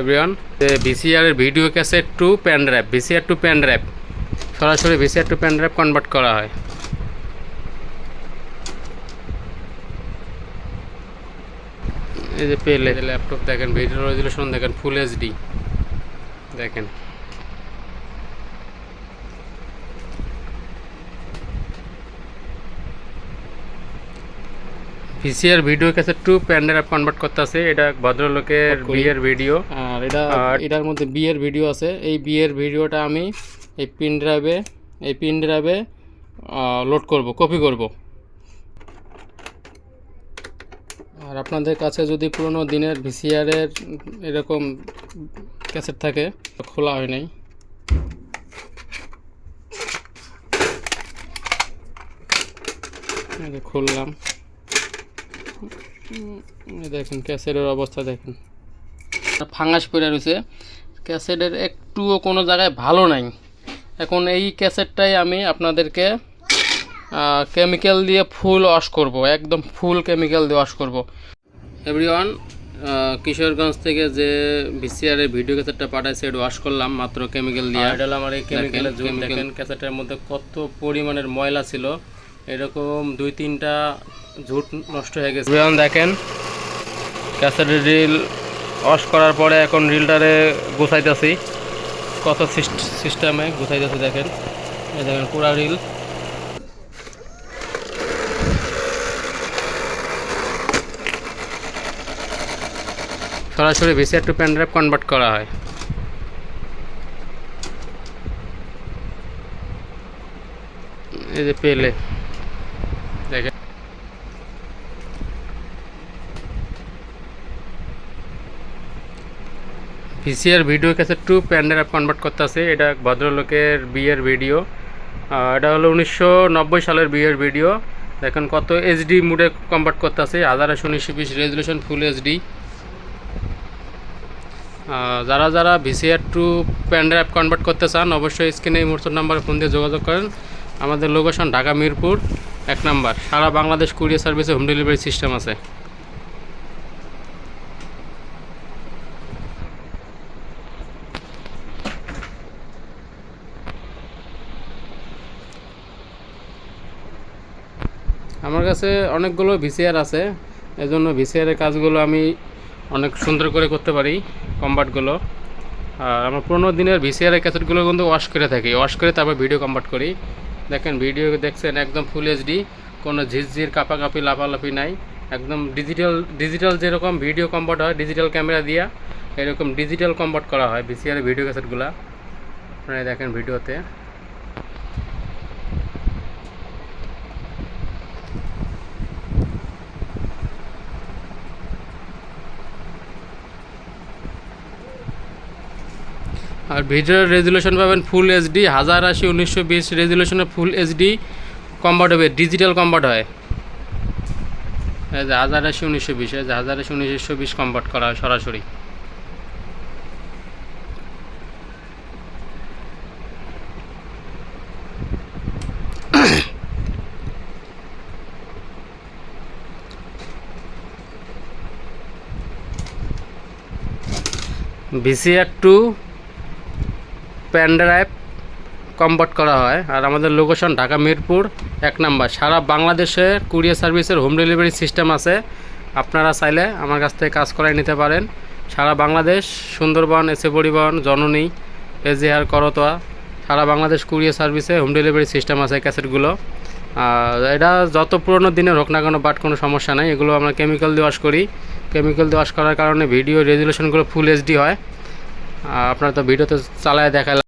Everyone VCR এর video cassette to pen drive VCR to pen drive সরাসরি VCR to pen drive convert করা হয়। এই যে পেলে ল্যাপটপ দেখেন ভিডিও রেজুলেশন দেখেন ফুল এইচডি দেখেন। VCR video cassette to pen drive convert করতে আছে এটা ভদ্রলোকের করি। বিয়ের ভিডিও এটা এটার মধ্যে বিয়ের ভিডিও আছে। এই বিয়ের ভিডিওটা আমি এই পিন ড্রাইভে এই পিন ড্রাইভে লোড করব কপি করব। আর আপনাদের কাছে যদি পুরনো দিনের ভিসিআরের এরকম ক্যাসেট থাকে খোলা হয় নাই। খুললাম। দেখেন ক্যাসেটের অবস্থা দেখেন। ফাঙ্গাস পড়ে রয়েছে। ক্যাসেটের একটুও কোনো জায়গায় ভালো নাই। এখন এই ক্যাসেটটাই আমি আপনাদেরকে কেমিক্যাল দিয়ে ফুল ওয়াশ করব একদম ফুল কেমিক্যাল দিয়ে ওয়াশ করব। এভরিওয়ান কিশোরগঞ্জ থেকে যে ভিসিআর এর ভিডিও ক্যাসেটটা পাঠাইছে এটা ওয়াশ করলাম মাত্র কেমিক্যাল দিয়ে। এটা আমার এই কেমিক্যালের জন্য দেখেন ক্যাসেটের মধ্যে কত পরিমাণের ময়লা ছিল। এরকম দুই তিনটা ঝুট নষ্ট হয়ে গেছে। দেখেন ক্যাসেটের রিল ওয়াশ করার পরে এখন রিলটারে গুছাইতেছি। কত সিস্টেমে গুছাইতেছি দেখেন। এই দেখেন পুরা রিল। সরাসরি VCR to pen drive convert করা হয়। এই যে পেলে। দেখেন। VCR video cassette to pen drive convert করতে আছে এটা এক ভদ্রলোকের বিয়ের ভিডিও। এটা হলো উনিশশো নব্বই সালের বিয়ের ভিডিও। দেখেন কত এইচডি মুডে কনভার্ট করতে আছে হাজার একশো উনিশশো বিশ রেজলিউশন ফুল এইচডি যারা যারা VCR to pen drive convert করতে চান, অবশ্যই স্ক্রিনে এই মুহূর্তের নাম্বারে ফোন দিয়ে যোগাযোগ করেন। আমাদের লোকেশন ঢাকা মিরপুর, এক নাম্বার। সারা বাংলাদেশ কুরিয়ার সার্ভিসে হোম ডেলিভারি সিস্টেম আছে। আমার কাছে অনেকগুলো ভিসিআর আছে। এজন্য ভিসিআরের কাজগুলো আমি অনেক সুন্দর করে করতে পারি কম্বার্টগুলো আর আমার পুরোনো দিনের ভিসিআরের ক্যাসেটগুলো কিন্তু ওয়াশ করে থাকি। ওয়াশ করে তারপর ভিডিও কম্বার্ট করি। দেখেন ভিডিও দেখছেন একদম ফুল এইচডি কোনো ঝিরঝির, কাপাকাপি, লাফালাফি নাই। একদম ডিজিটাল ডিজিটাল যেরকম ভিডিও কম্বার্ট হয় ডিজিটাল ক্যামেরা দিয়া এরকম ডিজিটাল কম্বার্ট করা হয় ভিসিআরের ভিডিও ক্যাসেটগুলো আপনারা দেখেন ভিডিওতে আর ভিডিওর রেজুলেশন পাবেন ফুল এইচডি হাজার আশি, উনিশশো বিশ রেজুলেশনের ফুল এইচডি কম্বার্ট হবে ডিজিটাল কম্বার্ট হয়। হাজার আশি, উনিশশো বিশ, এই যে হাজার আশি, উনিশশো বিশ কম্বার্ট করা হয় সরাসরি। VCR to pen drive convert করা হয়। আর আমাদের লোকেশন ঢাকা মিরপুর, এক নাম্বার। সারা বাংলাদেশে কুরিয়ার সার্ভিসের হোম ডেলিভারি সিস্টেম আছে। আপনারা চাইলে আমার কাছ থেকে কাজ করাই নিতে পারেন। সারা বাংলাদেশ, সুন্দরবন, এসে পরিবহন, জননী, এজিহার, করতোয়া, সারা বাংলাদেশ কুরিয়ার সার্ভিসে হোম ডেলিভারি সিস্টেম আছে ক্যাসেটগুলো। এটা যত পুরোনো দিনের হোক না কেন বাট কোনো সমস্যা নাই। এগুলো আমরা কেমিক্যাল দিয়ে ওয়াশ করি। কেমিক্যাল দিয়ে ওয়াশ করার কারণে ভিডিও রেজুলেশনগুলো ফুল এইচডি হয়। আপনারা তো ভিডিওতে চালায় দেখালাম